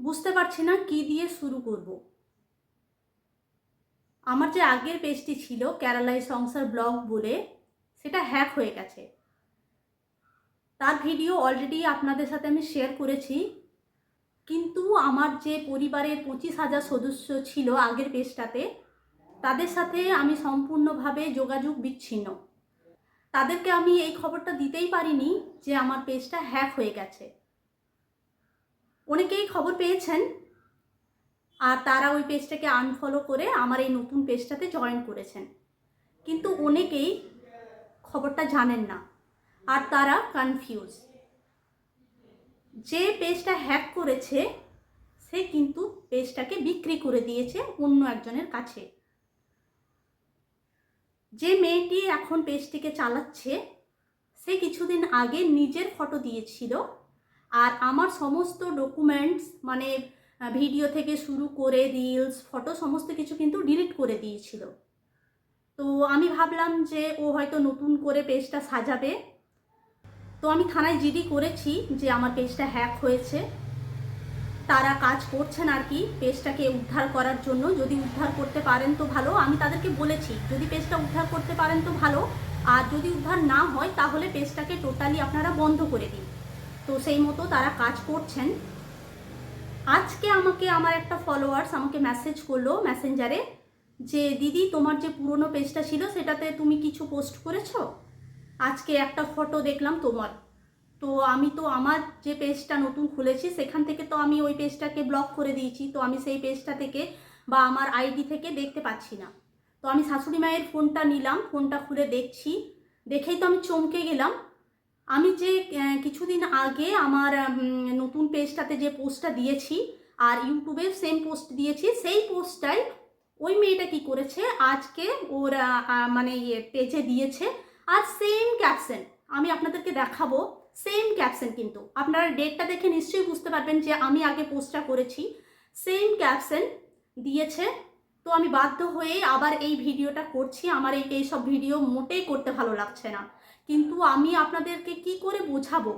বুঝতে পারছি না কি দিয়ে শুরু করব। আমার যে আগের পেজটি ছিল কেরালাই সংসার ব্লগ বলে, সেটা হ্যাক হয়ে গেছে। তার ভিডিও অলরেডি আপনাদের সাথে আমি শেয়ার করেছি, কিন্তু আমার যে পরিবারের পঁচিশ হাজার সদস্য ছিল আগের পেজটাতে, তাদের সাথে আমি সম্পূর্ণভাবে যোগাযোগ বিচ্ছিন্ন। তাদেরকে আমি এই খবরটা দিতেই পারিনি যে আমার পেজটা হ্যাক হয়ে গেছে। অনেকেই খবর পেয়েছেন। আর তারা ওই পেজটাকে আনফলো করে আমার এই নতুন পেজটাতে জয়েন করেছেন। কিন্তু অনেকেই খবরটা জানেন না। আর তারা কনফিউজ যে পেজটা হ্যাক করেছে, সে কিন্তু পেজটাকে বিক্রি করে দিয়েছে অন্য একজনের কাছে। যে মেয়েটি এখন পেজটিকে চালাচ্ছে, সে কিছুদিন আগে নিজের ফটো দিয়েছিল। আর আমার সমস্ত ডকুমেন্টস মানে ভিডিও থেকে শুরু করে রিলস ফটো সমস্ত কিছু কিন্তু ডিলিট করে দিয়েছিল। তো আমি ভাবলাম যে ও হয়তো নতুন করে পেজটা সাজাবে। তো আমি থানায় জিডি করেছি যে আমার পেজটা হ্যাক হয়েছে। তারা কাজ করছেন আর কি পেজটাকে উদ্ধার করার জন্য। যদি উদ্ধার করতে পারেন তো ভালো। আমি তাদেরকে বলেছি, যদি পেজটা উদ্ধার করতে পারেন তো ভালো। আর যদি উদ্ধার না হয়, তাহলে পেজটাকে টোটালি আপনারা বন্ধ করে দিন। তো সেই মতো তারা কাজ করছেন। আজকে আমাকে আমার একটা ফলোয়ার্স আমাকে মেসেজ করল মেসেঞ্জারে যে, দিদি, তোমার যে পুরনো পেজটা ছিল সেটাতে তুমি কিছু পোস্ট করেছ? আজকে একটা ফটো দেখলাম তোমার। তো আমি তো আমার যে পেজটা নতুন খুলেছি, সেখান থেকে তো আমি ওই পেজটাকে ব্লক করে দিয়েছি। তো আমি সেই পেজটা থেকে বা আমার আইডি থেকে দেখতে পাচ্ছি না। তো আমি শাশুড়ি মায়ের ফোনটা নিলাম ফোনটা খুলে দেখছি। দেখেই তো আমি চমকে গেলাম। আমি যে কিছুদিন আগে আমার নতুন পেজটাতে যে পোস্টটা দিয়েছি, আর ইউটিউবে সেম পোস্ট দিয়েছি, সেই পোস্টটাই ওই মেয়েটা কি করেছে, আজকে ওর মানে ইয়ে পেজে দিয়েছে, আর সেম ক্যাপশন আমি আপনাদেরকে দেখাবো সেম ক্যাপশন কিন্তু। আপনারা ডেটটা দেখে নিশ্চয়ই বুঝতে পারবেন যে আমি আগে পোস্টটা করেছি সেম ক্যাপশন দিয়েছে, তো আমি বাধ্য হয়ে আবার এই ভিডিওটা করছি, আমার এই এইসব ভিডিও মোটেই করতে ভালো লাগছে না। কিন্তু আমি আপনাদেরকে কি করে বোঝাবো?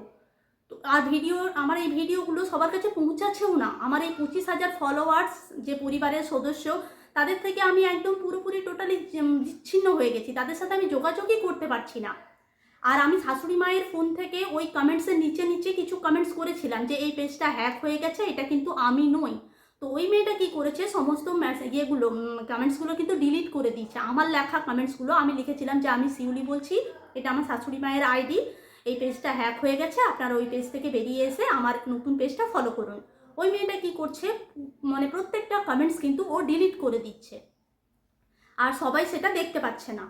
তো আর ভিডিও আমার এই ভিডিওগুলো সবার কাছে পৌঁছাচ্ছেও না। আমার এই পঁচিশ হাজার ফলোয়ার্স যে পরিবারের সদস্য, তাদের থেকে আমি একদম পুরোপুরি টোটালি বিচ্ছিন্ন হয়ে গেছি। তাদের সাথে আমি যোগাযোগই করতে পারছি না। আর আমি শাশুড়ি মায়ের ফোন থেকে ওই কমেন্টসের নিচে নিচে কিছু কমেন্টস করেছিলাম যে, এই পেজটা হ্যাক হয়ে গেছে, এটা কিন্তু আমি নই। তো ওই মেয়েটা কি করেছে? সমস্ত ইয়েগুলো কমেন্টসগুলো কিন্তু ডিলিট করে দিয়েছে। আমার লেখা কমেন্টসগুলো আমি লিখেছিলাম যে, আমি শিউলি বলছি এটা আমার শাশুড়ি মায়ের আইডি। এই পেজটা হ্যাক হয়ে গেছে, আপনারা ওই পেজ থেকে বেরিয়ে এসে আমার নতুন পেজটা ফলো করুন। ওই মেয়েটা কি করছে? মানে প্রত্যেকটা কমেন্টস কিন্তু ও ডিলিট করে দিচ্ছে। আর সবাই সেটা দেখতে পাচ্ছে না।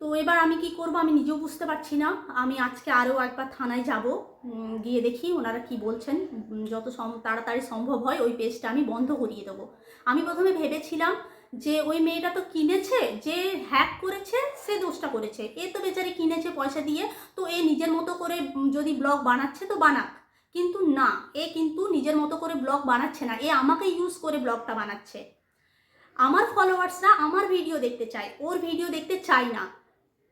তো এবার আমি কি করব? আমি নিজেও বুঝতে পারছি না। আমি আজকে আরও একবার থানায় যাব গিয়ে দেখি ওনারা কি বলছেন। যত তাড়াতাড়ি সম্ভব হয় ওই পেজটা আমি বন্ধ করিয়ে দেবো। আমি প্রথমে ভেবেছিলাম যে ওই মেয়েটা তো কিনেছে, যে হ্যাক করেছে, সে দোষটা করেছে। এ তো বেচারি কিনেছে পয়সা দিয়ে, তো এ নিজের মতো করে যদি ব্লগ বানাচ্ছে তো বানাক। কিন্তু না, এ কিন্তু নিজের মতো করে ব্লগ বানাচ্ছে না, এ আমাকে ইউজ করে ব্লগটা বানাচ্ছে। আমার ফলোয়ার্সরা আমার ভিডিও দেখতে চায়, ওর ভিডিও দেখতে চায় না।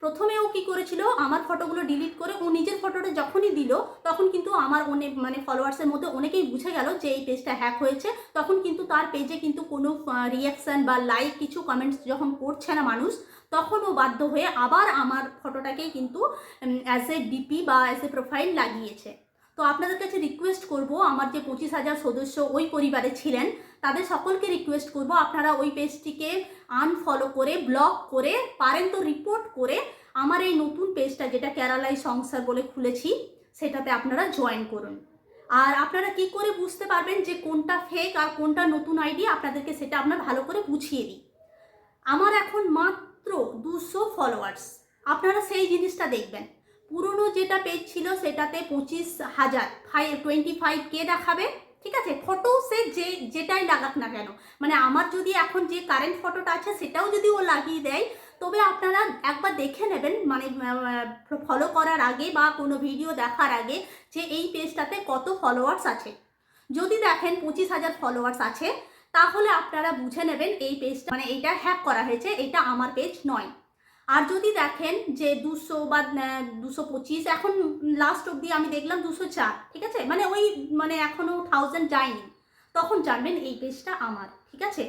প্রথমে ও কি করেছিল? আমার ফটোগুলো ডিলিট করে ও নিজের ফটোটা যখনই দিল, তখন কিন্তু আমার অনেক মানে ফলোয়ার্সের মধ্যে অনেকেই বুঝে গেল যে এই পেজটা হ্যাক হয়েছে। তখন কিন্তু তার পেজে কিন্তু কোনো রিয়াকশান বা লাইক কিছু কমেন্টস যখন করছে না মানুষ তখন ও বাধ্য হয়ে আবার আমার ফটোটাকেই কিন্তু অ্যাজ এ ডিপি বা অ্যাজ এ প্রোফাইল লাগিয়েছে। তো আপনাদের কাছে রিকোয়েস্ট করব, আমার যে পঁচিশ হাজার সদস্য ওই পরিবারে ছিলেন, তাদের সকলকে রিকোয়েস্ট করব, আপনারা ওই পেজটিকে আনফলো করে ব্লক করে, পারেন তো রিপোর্ট করে, আমার এই নতুন পেজটা যেটা কেরালাই সংসার বলে খুলেছি, সেটাতে আপনারা জয়েন করুন। আর আপনারা কি করে বুঝতে পারবেন যে কোনটা ফেক আর কোনটা নতুন আইডি আপনাদেরকে সেটা আমরা ভালো করে বুঝিয়ে দিই। আমার এখন মাত্র দুশো ফলোয়ার্স আপনারা সেই জিনিসটা দেখবেন। পুরনো যেটা পেজ ছিল সেটাতে পঁচিশ হাজার ফাইভ টোয়েন্টি ফাইভ কে দেখাবে? ঠিক আছে? ফটো সে যে, যেটাই লাগাক না কেন। মানে আমার যদি এখন যে কারেন্ট ফটোটা আছে, সেটাও যদি ও লাগিয়ে দেয়, তবে আপনারা একবার দেখে নেবেন। মানে ফলো করার আগে বা কোনো ভিডিও দেখার আগে যে এই পেজটাতে কত ফলোয়ার্স আছে। যদি দেখেন পঁচিশ হাজার ফলোয়ার্স আছে, তাহলে আপনারা বুঝে নেবেন এই পেজটা মানে এইটা হ্যাক করা হয়েছে, এটা আমার পেজ নয়। আর যদি দেখেন যে দুশো বা দুশো পঁচিশ, এখন লাস্ট অবধি আমি দেখলাম দুশো চার, ঠিক আছে? মানে ওই মানে এখনও থাউজেন্ড যায়নি। তখন জানবেন এই পেজটা আমার, ঠিক আছে?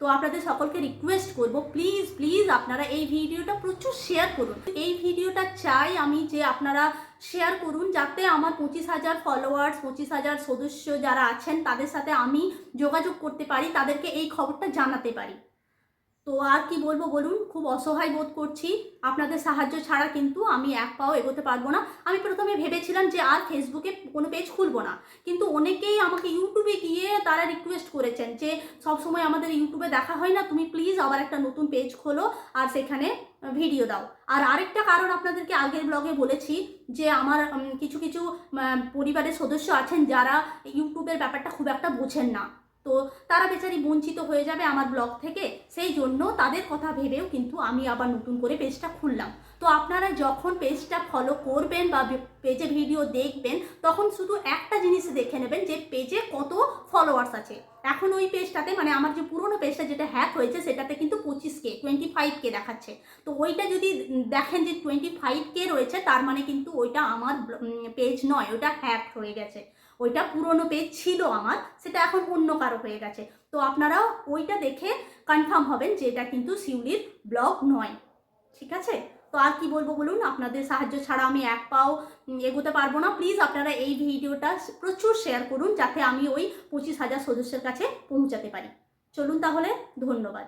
তো আপনাদের সকলকে রিকোয়েস্ট করব প্লিজ প্লিজ আপনারা এই ভিডিওটা প্রচুর শেয়ার করুন। এই ভিডিওটা চাই আমি যে আপনারা শেয়ার করুন, যাতে আমার পঁচিশ হাজার ফলোয়ার্স পঁচিশ হাজার সদস্য যারা আছেন, তাদের সাথে আমি যোগাযোগ করতে পারি, তাদেরকে এই খবরটা জানাতে পারি। তো আর কি বলব বলুন, খুব অসহায় বোধ করছি। আপনাদের সাহায্য ছাড়া কিন্তু আমি এক পাও এগোতে পারব না। আমি প্রথমে ভেবেছিলাম যে আর ফেসবুকে কোনো পেজ খুলবো না। কিন্তু অনেকেই আমাকে ইউটিউবে গিয়ে তারা রিকোয়েস্ট করেছেন যে সবসময় আমাদের ইউটিউবে দেখা হয় না, তুমি প্লিজ আবার একটা নতুন পেজ খোলো আর সেখানে ভিডিও দাও। আর আরেকটা কারণ আপনাদেরকে আগের ব্লগে বলেছি যে, আমার কিছু কিছু পরিবারের সদস্য আছেন যারা ইউটিউবের ব্যাপারটা খুব একটা বোঝেন না। তো তারা বেচারি বঞ্চিত হয়ে যাবে আমার ব্লগ থেকে। সেই জন্য তাদের কথা ভেবেও কিন্তু আমি আবার নতুন করে পেজটা খুললাম। তো আপনারা যখন পেজটা ফলো করবেন বা পেজে ভিডিও দেখবেন, তখন শুধু একটা জিনিস দেখে নেবেন যে পেজে কত ফলোয়ার্স আছে। এখন ওই পেজটাতে মানে আমার যে পুরোনো পেজটা যেটা হ্যাক হয়েছে, সেটাতে কিন্তু পঁচিশ কে টোয়েন্টি ফাইভ কে দেখাচ্ছে। তো ওইটা যদি দেখেন যে টোয়েন্টি ফাইভ কে রয়েছে, তার মানে কিন্তু ওইটা আমার পেজ নয় ওটা হ্যাক হয়ে গেছে। ওইটা পুরনো পেজ ছিল আমার, সেটা এখন অন্য কারও হয়ে গেছে। তো আপনারা ওইটা দেখে কনফার্ম হবেন যে এটা কিন্তু শিউলির ব্লগ নয়। ঠিক আছে? তো আর কি বলব বলুন? আপনাদের সাহায্য ছাড়া আমি এক পাও এগোতে পারব না। প্লিজ আপনারা এই ভিডিওটা প্রচুর শেয়ার করুন যাতে আমি ওই পঁচিশ হাজার সদস্যের কাছে পৌঁছাতে পারি। চলুন তাহলে, ধন্যবাদ।